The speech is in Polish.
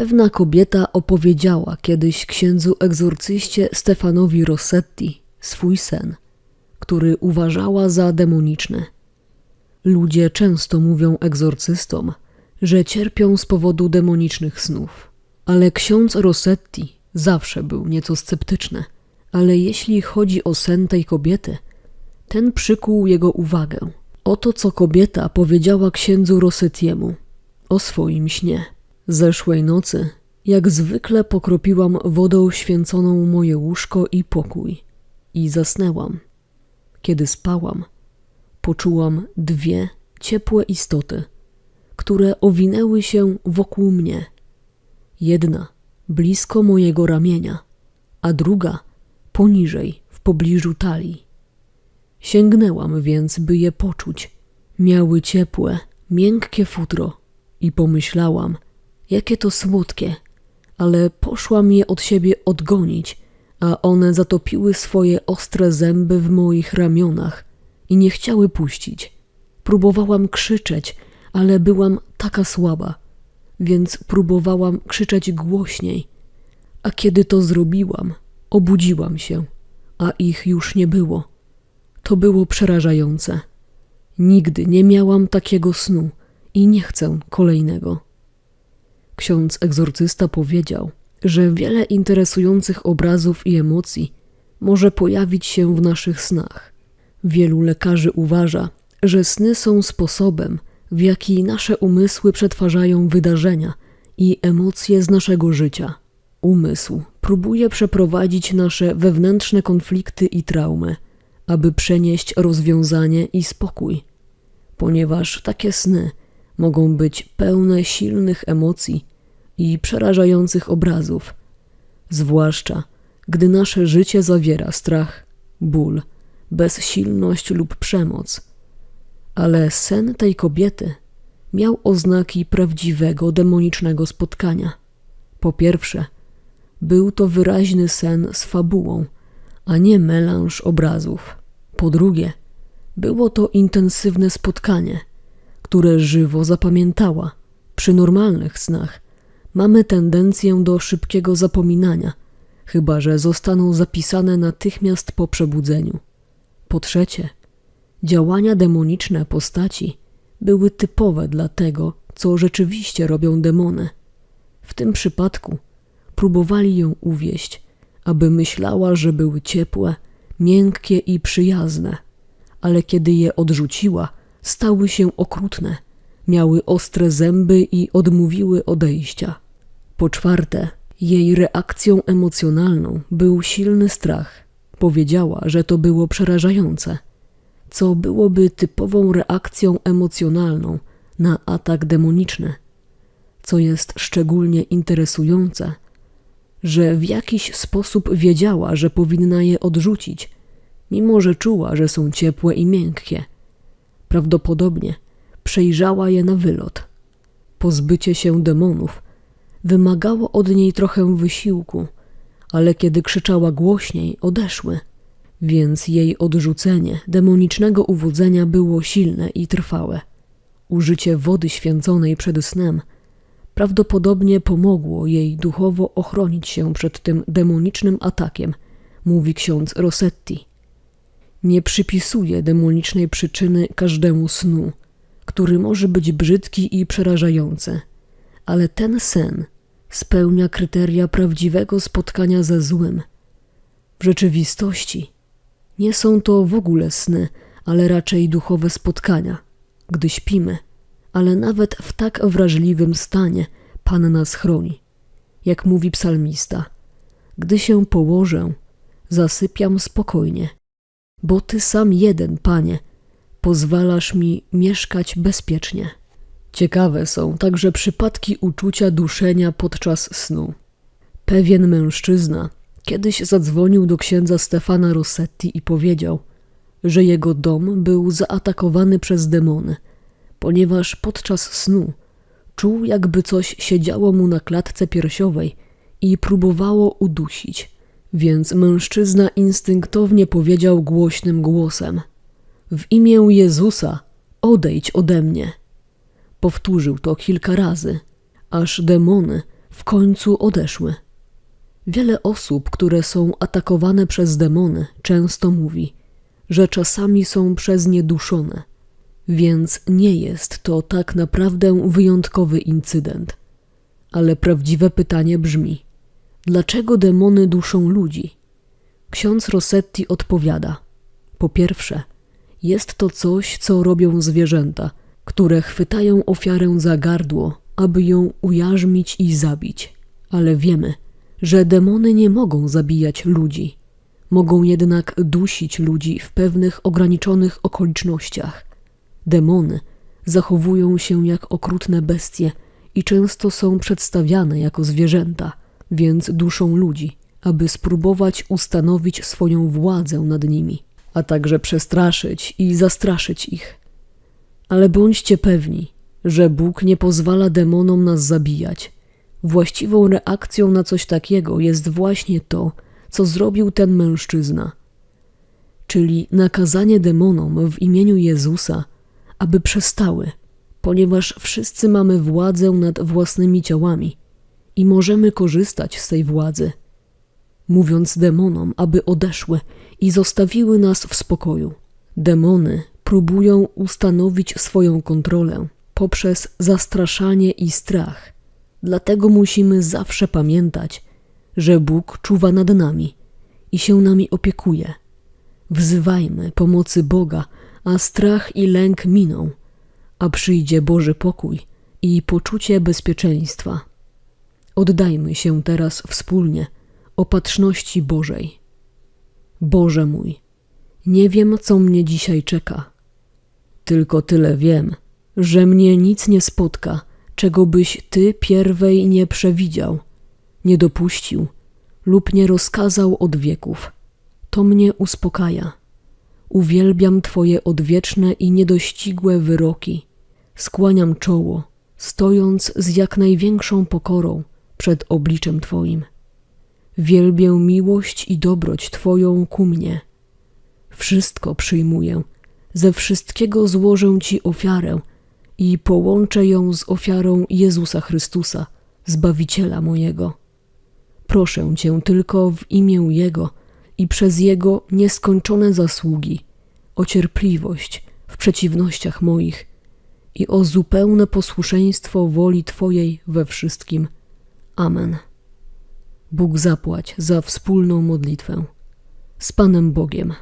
Pewna kobieta opowiedziała kiedyś księdzu egzorcyście Stefanowi Rossetti swój sen, który uważała za demoniczny. Ludzie często mówią egzorcystom, że cierpią z powodu demonicznych snów, ale ksiądz Rossetti zawsze był nieco sceptyczny. Ale jeśli chodzi o sen tej kobiety, ten przykuł jego uwagę. Oto co kobieta powiedziała księdzu Rossettiemu o swoim śnie. Zeszłej nocy, jak zwykle pokropiłam wodą święconą moje łóżko i pokój i zasnęłam. Kiedy spałam, poczułam dwie ciepłe istoty, które owinęły się wokół mnie. Jedna blisko mojego ramienia, a druga poniżej, w pobliżu talii. Sięgnęłam więc, by je poczuć. Miały ciepłe, miękkie futro i pomyślałam, jakie to słodkie, ale poszłam je od siebie odgonić, a one zatopiły swoje ostre zęby w moich ramionach i nie chciały puścić. Próbowałam krzyczeć, ale byłam taka słaba, więc próbowałam krzyczeć głośniej. A kiedy to zrobiłam, obudziłam się, a ich już nie było. To było przerażające. Nigdy nie miałam takiego snu i nie chcę kolejnego. Ksiądz egzorcysta powiedział, że wiele interesujących obrazów i emocji może pojawić się w naszych snach. Wielu lekarzy uważa, że sny są sposobem, w jaki nasze umysły przetwarzają wydarzenia i emocje z naszego życia. Umysł próbuje przeprowadzić nasze wewnętrzne konflikty i traumy, aby przenieść rozwiązanie i spokój, ponieważ takie sny mogą być pełne silnych emocji i przerażających obrazów, zwłaszcza gdy nasze życie zawiera strach, ból, bezsilność lub przemoc. Ale sen tej kobiety miał oznaki prawdziwego demonicznego spotkania. Po pierwsze, był to wyraźny sen z fabułą, a nie melanż obrazów. Po drugie, było to intensywne spotkanie, które żywo zapamiętała. Przy normalnych snach mamy tendencję do szybkiego zapominania, chyba że zostaną zapisane natychmiast po przebudzeniu. Po trzecie, działania demoniczne postaci były typowe dla tego, co rzeczywiście robią demony. W tym przypadku próbowali ją uwieść, aby myślała, że były ciepłe, miękkie i przyjazne, ale kiedy je odrzuciła, stały się okrutne, miały ostre zęby i odmówiły odejścia. Po czwarte, jej reakcją emocjonalną był silny strach. Powiedziała, że to było przerażające, co byłoby typową reakcją emocjonalną na atak demoniczny. Co jest szczególnie interesujące, że w jakiś sposób wiedziała, że powinna je odrzucić, mimo że czuła, że są ciepłe i miękkie. Prawdopodobnie przejrzała je na wylot. Pozbycie się demonów wymagało od niej trochę wysiłku, ale kiedy krzyczała głośniej, odeszły, więc jej odrzucenie demonicznego uwodzenia było silne i trwałe. Użycie wody święconej przed snem prawdopodobnie pomogło jej duchowo ochronić się przed tym demonicznym atakiem, mówi ksiądz Rossetti. Nie przypisuje demonicznej przyczyny każdemu snu, który może być brzydki i przerażający, ale ten sen spełnia kryteria prawdziwego spotkania ze złym. W rzeczywistości nie są to w ogóle sny, ale raczej duchowe spotkania, gdy śpimy ale nawet w tak wrażliwym stanie Pan nas chroni. Jak mówi psalmista, gdy się położę, zasypiam spokojnie, bo Ty sam jeden, Panie, pozwalasz mi mieszkać bezpiecznie. Ciekawe są także przypadki uczucia duszenia podczas snu. Pewien mężczyzna kiedyś zadzwonił do księdza Stefana Rossetti i powiedział, że jego dom był zaatakowany przez demony – ponieważ podczas snu czuł, jakby coś siedziało mu na klatce piersiowej i próbowało udusić. Więc mężczyzna instynktownie powiedział głośnym głosem: W imię Jezusa, odejdź ode mnie. Powtórzył to kilka razy, aż demony w końcu odeszły. Wiele osób, które są atakowane przez demony, często mówi, że czasami są przez nie duszone, więc nie jest to tak naprawdę wyjątkowy incydent. Ale prawdziwe pytanie brzmi: dlaczego demony duszą ludzi? Ksiądz Rossetti odpowiada: Po pierwsze, jest to coś, co robią zwierzęta, które chwytają ofiarę za gardło, aby ją ujarzmić i zabić. Ale wiemy, że demony nie mogą zabijać ludzi. Mogą jednak dusić ludzi w pewnych ograniczonych okolicznościach. Demony zachowują się jak okrutne bestie i często są przedstawiane jako zwierzęta, więc duszą ludzi, aby spróbować ustanowić swoją władzę nad nimi, a także przestraszyć i zastraszyć ich. Ale bądźcie pewni, że Bóg nie pozwala demonom nas zabijać. Właściwą reakcją na coś takiego jest właśnie to, co zrobił ten mężczyzna, czyli nakazanie demonom w imieniu Jezusa, aby przestały, ponieważ wszyscy mamy władzę nad własnymi ciałami i możemy korzystać z tej władzy, mówiąc demonom, aby odeszły i zostawiły nas w spokoju. Demony próbują ustanowić swoją kontrolę poprzez zastraszanie i strach. Dlatego musimy zawsze pamiętać, że Bóg czuwa nad nami i się nami opiekuje. Wzywajmy pomocy Boga, a strach i lęk miną, a przyjdzie Boży pokój i poczucie bezpieczeństwa. Oddajmy się teraz wspólnie opatrzności Bożej. Boże mój, nie wiem, co mnie dzisiaj czeka. Tylko tyle wiem, że mnie nic nie spotka, czego byś Ty pierwej nie przewidział, nie dopuścił lub nie rozkazał od wieków. To mnie uspokaja. Uwielbiam Twoje odwieczne i niedościgłe wyroki. Skłaniam czoło, stojąc z jak największą pokorą przed obliczem Twoim. Wielbię miłość i dobroć Twoją ku mnie. Wszystko przyjmuję, ze wszystkiego złożę Ci ofiarę i połączę ją z ofiarą Jezusa Chrystusa, Zbawiciela mojego. Proszę Cię tylko w imię Jego i przez Jego nieskończone zasługi o cierpliwość w przeciwnościach moich i o zupełne posłuszeństwo woli Twojej we wszystkim. Amen. Bóg zapłać za wspólną modlitwę. Z Panem Bogiem.